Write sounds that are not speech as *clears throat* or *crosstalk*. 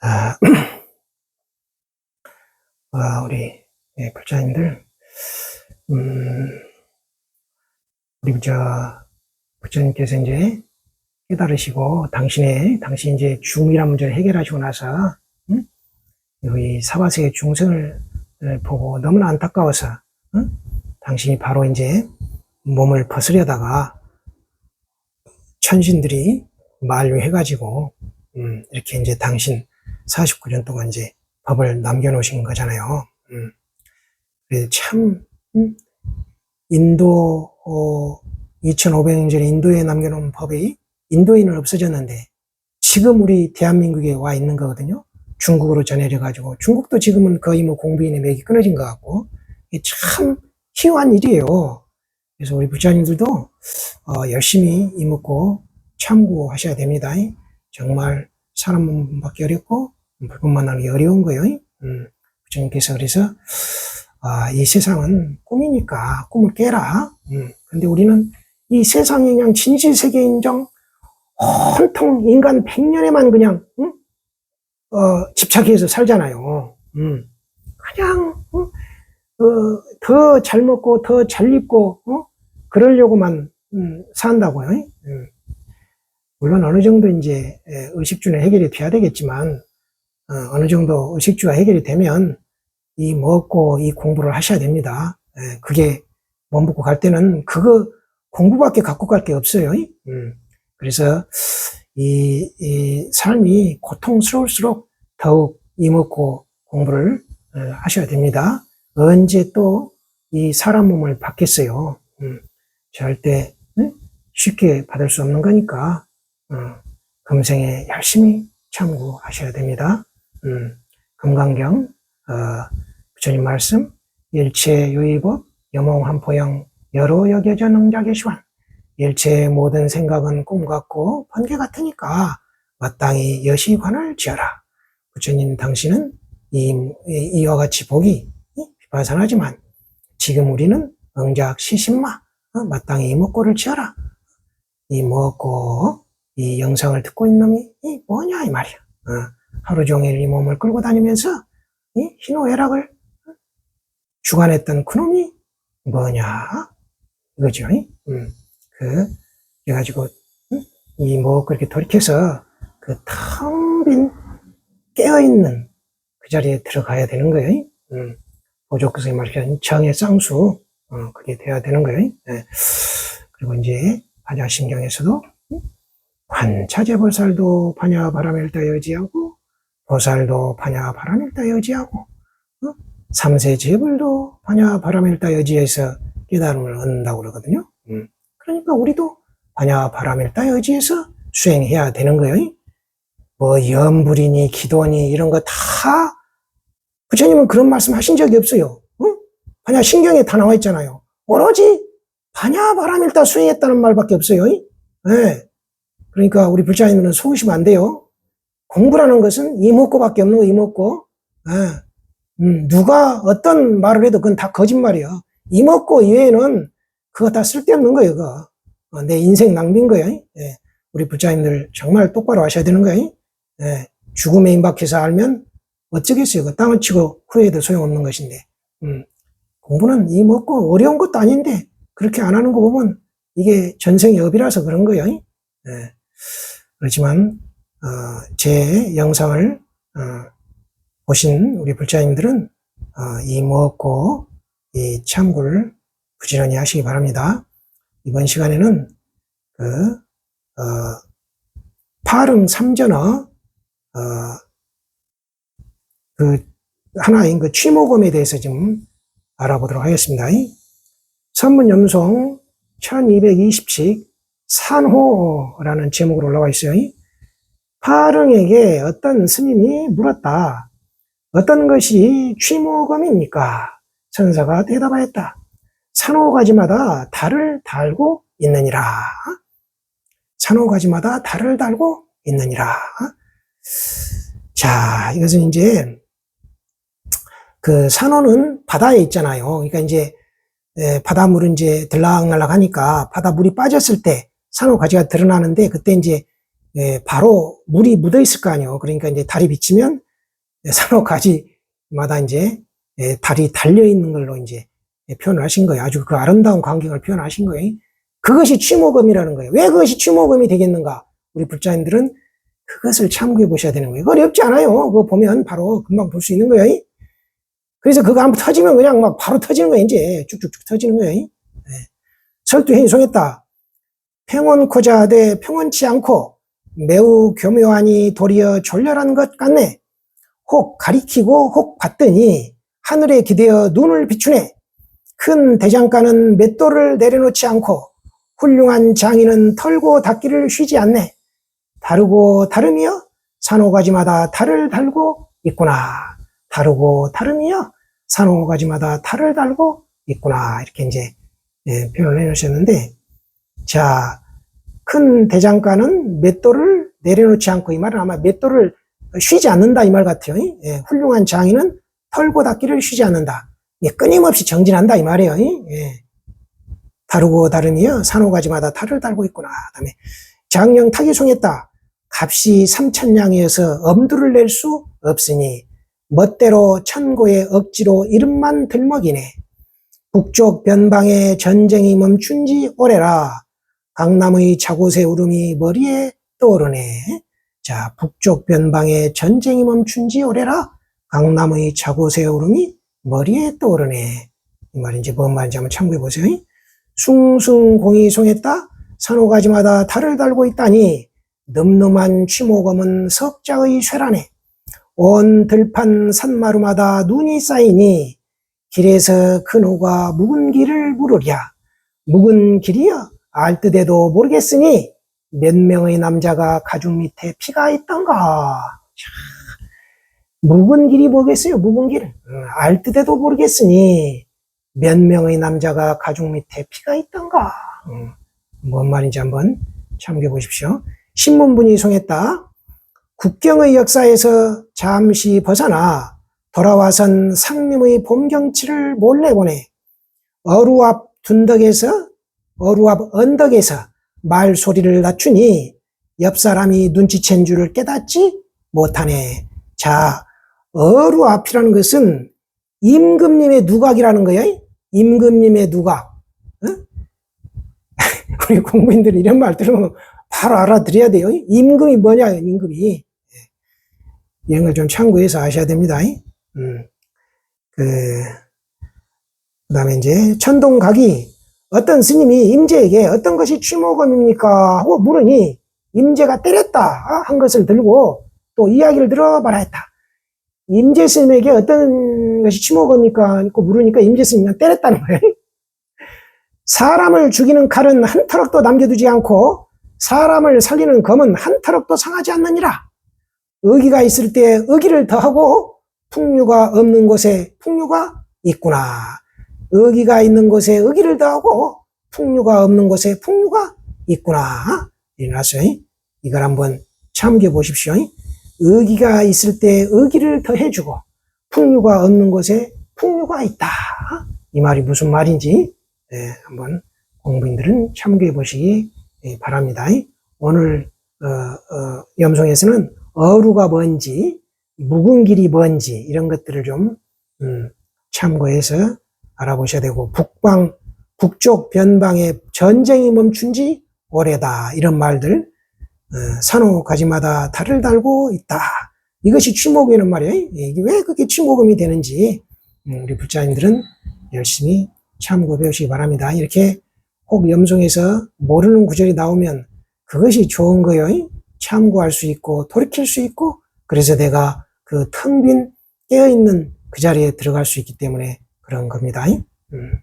아, *clears throat* 아, 우리 예, 불자님들, 음, 우리 저 부처님께서 이제 깨달으시고 당신의 당신 이제 중이란 문제를 해결하시고 나서 응? 여기 사바세의 중생을 보고 너무나 안타까워서 응? 당신이 바로 이제 몸을 거스려다가 천신들이 만류해가지고 음, 이렇게 이제 당신 49년 동안 이제 법을 남겨놓으신 거잖아요. 음. 참 음, 인도 어, 2500년 전에 인도에 남겨놓은 법이 인도인은 없어졌는데 지금 우리 대한민국에 와 있는 거거든요. 중국으로 전해져 가지고 중국도 지금은 거의 뭐 공부인의 맥이 끊어진 것 같고 참 희한한 일이에요. 그래서 우리 부처님들도 어, 열심히 이먹고 참고하셔야 됩니다. 정말 사람 몸 받기 어렵고 불법 만나기 어려운 거예요. 음, 부처님께서 그래서 아, 이 세상은 꿈이니까 꿈을 깨라. 음, 근데 우리는 이 세상이 그냥 진실 세계 인정 온통 인간 100년에만 그냥 응? 어, 집착해서 살잖아요. 음, 그냥 응? 어, 더잘 먹고 더 잘 입고 어? 그러려고만 음, 산다고요. 음. 물론 어느 정도 이제 예, 의식주는 해결이 돼야 되겠지만 어, 느 정도 의식주가 해결이 되면 이 먹고 이 공부를 하셔야 됩니다. 예, 그게 몸 붓고 갈 때는 그거 공부밖에 갖고 갈 게 없어요. 음. 그래서 이, 이 삶이 고통스러울수록 더욱 이먹고 공부를 어, 하셔야 됩니다. 언제 또 이 사람 몸을 받겠어요. 음. 절대 네? 쉽게 받을 수 없는 거니까 어, 금생에 열심히 참고하셔야 됩니다. 음, 금강경 어, 부처님 말씀 일체 유의법 여몽한포영 여로 여겨져 능자계시환 일체의 모든 생각은 꿈 같고 번개 같으니까 마땅히 여시관을 지어라. 부처님 당신은 이, 이와 같이 복이 비파산하지만 지금 우리는 응작 시신마 어, 마땅히 이목고를 지어라. 이 먹고 이 영상을 듣고 있는 놈이 이 뭐냐 이 말이야. 어, 하루 종일 이 몸을 끌고 다니면서 이 희노애락을 주관했던 그놈이 뭐냐? 이거죠. 음, 그 그래가지고 음, 이뭐 그렇게 돌이켜서 그 텅 빈 깨어있는 그 자리에 들어가야 되는 거예요. 음, 보조교수님 말하신 정의 쌍수. 어, 그게 돼야 되는 거예요. 네. 그리고 이제 반야신경에서도 관차제보살도 반야 바람일다 여지하고 보살도 반야 바람일다 여지하고 어? 삼세 제불도 반야 바람일다 여지에서 깨달음을 얻는다고 그러거든요. 음. 그러니까 우리도 반야 바람일다 여지에서 수행해야 되는 거예요. 뭐 염불이니 기도니 이런 거 다 부처님은 그런 말씀 하신 적이 없어요. 응? 반야 신경에 다 나와 있잖아요. 오로지 반야 바람일다 수행했다는 말밖에 없어요. 네. 그러니까 우리 불자님은 속으시면 안 돼요. 공부라는 것은 이먹고밖에 없는 거 이먹고. 네. 음, 누가 어떤 말을 해도 그건 다 거짓말이야. 이먹고 이외에는 그거 다 쓸데없는 거예요. 그거. 어, 내 인생 낭비인 거예요. 네. 우리 불자님들 정말 똑바로 하셔야 되는 거예요. 네. 죽음에 임박해서 알면 어쩌겠어요. 그 땅을 치고 후회해도 소용없는 것인데. 음, 공부는 이먹고 어려운 것도 아닌데 그렇게 안 하는 거 보면 이게 전생의 업이라서 그런 거예요. 네. 그렇지만 어, 제 영상을 어, 보신 우리 불자님들은 어, 이 참고를 부지런히 하시기 바랍니다. 이번 시간에는 그 어, 파릉 삼전어 어, 그 하나인 그 취모검에 대해서 좀 알아보도록 하겠습니다. 선문염송 1220칙 산호라는 제목으로 올라와 있어요. 파릉에게 어떤 스님이 물었다. 어떤 것이 취모검입니까? 천사가 대답하였다. 산호 가지마다 달을 달고 있느니라. 산호 가지마다 달을 달고 있느니라. 자, 이것은 이제 그 산호는 바다에 있잖아요. 그러니까 이제 바닷물은 이제 들락날락 하니까 바닷물이 빠졌을 때 산호 가지가 드러나는데 그때 이제 예, 바로 물이 묻어 있을 거 아니에요. 그러니까 이제 달이 비치면 산호 가지마다 이제 예, 달이 달려 있는 걸로 이제 예, 표현을 하신 거예요. 아주 그 아름다운 광경을 표현하신 거예요. 그것이 취모금이라는 거예요. 왜 그것이 취모금이 되겠는가? 우리 불자님들은 그것을 참고해 보셔야 되는 거예요. 어렵지 않아요. 그거 보면 바로 금방 볼 수 있는 거예요. 그래서 그거 한번 터지면 그냥 막 바로 터지는 거예요. 이제 쭉쭉쭉 터지는 거예요. 네. 설두행이 송했다. 평원코자 하되 평원치 않고 매우 교묘하니 도리어 졸렬한 것 같네. 혹 가리키고 혹 봤더니 하늘에 기대어 눈을 비추네. 큰 대장간은 맷돌을 내려놓지 않고 훌륭한 장인은 털고 닦기를 쉬지 않네. 다르고 다름이여 산호가지마다 달을 달고 있구나. 다르고 다름이여 산호가지마다 달을 달고 있구나. 이렇게 이제 예, 표현을 해놓으셨는데 자, 큰 대장간은 맷돌을 내려놓지 않고 이 말은 아마 맷돌을 쉬지 않는다 이 말 같아요. 예, 훌륭한 장인은 털고 닦기를 쉬지 않는다. 예, 끊임없이 정진한다 이 말이에요. 예. 다르고 다름이여 산호가지마다 탈을 달고 있구나. 그다음에 장령 타기 송했다. 값이 삼천냥이어서 엄두를 낼 수 없으니 멋대로 천고의 억지로 이름만 들먹이네. 북쪽 변방에 전쟁이 멈춘 지 오래라. 강남의 자곳의 울음이 머리에 떠오르네. 자, 북쪽 변방에 전쟁이 멈춘 지 오래라. 강남의 자곳의 울음이 머리에 떠오르네. 이 이제 뭔 말인지 한번 참고해 보세요. 숭숭 공이 송했다. 산호가지마다 달을 달고 있다니 늠름한 취모검은 석자의 쇠라네. 온 들판 산마루마다 눈이 쌓이니 길에서 큰 호가 묵은 길을 물으랴. 묵은 길이여 알듯해도 모르겠으니 몇 명의 남자가 가죽 밑에 피가 있던가. 묵은 길이 뭐겠어요? 묵은 길. 알듯해도 모르겠으니 몇 명의 남자가 가죽 밑에 피가 있던가. 음, 뭔 말인지 한번 참고해 보십시오. 신문분이 송했다. 국경의 역사에서 잠시 벗어나 돌아와선 상림의 봄경치를 몰래 보내 어루 앞 둔덕에서 어루 앞 언덕에서 말 소리를 낮추니 옆 사람이 눈치챈 줄을 깨닫지 못하네. 자, 어루 앞이라는 것은 임금님의 누각이라는 거예요. 임금님의 누각. 어? *laughs* 우리 공부인들이 이런 말 들으면 바로 알아들어야 돼요. 임금이 뭐냐, 임금이. 예. 이런 걸 좀 참고해서 아셔야 됩니다. 음. 그, 그 다음에 이제, 천동각이 어떤 스님이 임재에게 어떤 것이 취모금입니까? 하고 물으니, 임재가 때렸다 한 것을 들고 또 이야기를 들어봐라 했다. 임재 스님에게 어떤 것이 취모금입니까? 고 물으니까 임재 스님이 때렸다는 거예요. *laughs* 사람을 죽이는 칼은 한 터럭도 남겨두지 않고 사람을 살리는 검은 한 터럭도 상하지 않느니라. 의기가 있을 때 의기를 더하고 풍류가 없는 곳에 풍류가 있구나. 의기가 있는 곳에 의기를 더하고 풍류가 없는 곳에 풍류가 있구나. 일어났어요. 이걸 한번 참겨 보십시오. 의기가 있을 때 의기를 더해주고 풍류가 없는 곳에 풍류가 있다. 이 말이 무슨 말인지 네, 한번 공부인들은 참고해 보시기 바랍니다. 오늘 어, 어, 염송에서는 어루가 뭔지 묵은 길이 뭔지 이런 것들을 좀 음, 참고해서 알아보셔야 되고 북방 북쪽 변방에 전쟁이 멈춘 지 오래다. 이런 말들 어, 산호 가지마다 달을 달고 있다. 이것이 취목이라는 말이에요. 이게 왜 그게 취목음이 되는지 음, 우리 불자님들은 열심히 참고 배우시기 바랍니다. 이렇게 혹 염송에서 모르는 구절이 나오면 그것이 좋은 거예요. 참고할 수 있고 돌이킬 수 있고 그래서 내가 그 텅 빈 깨어있는 그 자리에 들어갈 수 있기 때문에 그런 겁니다. 음.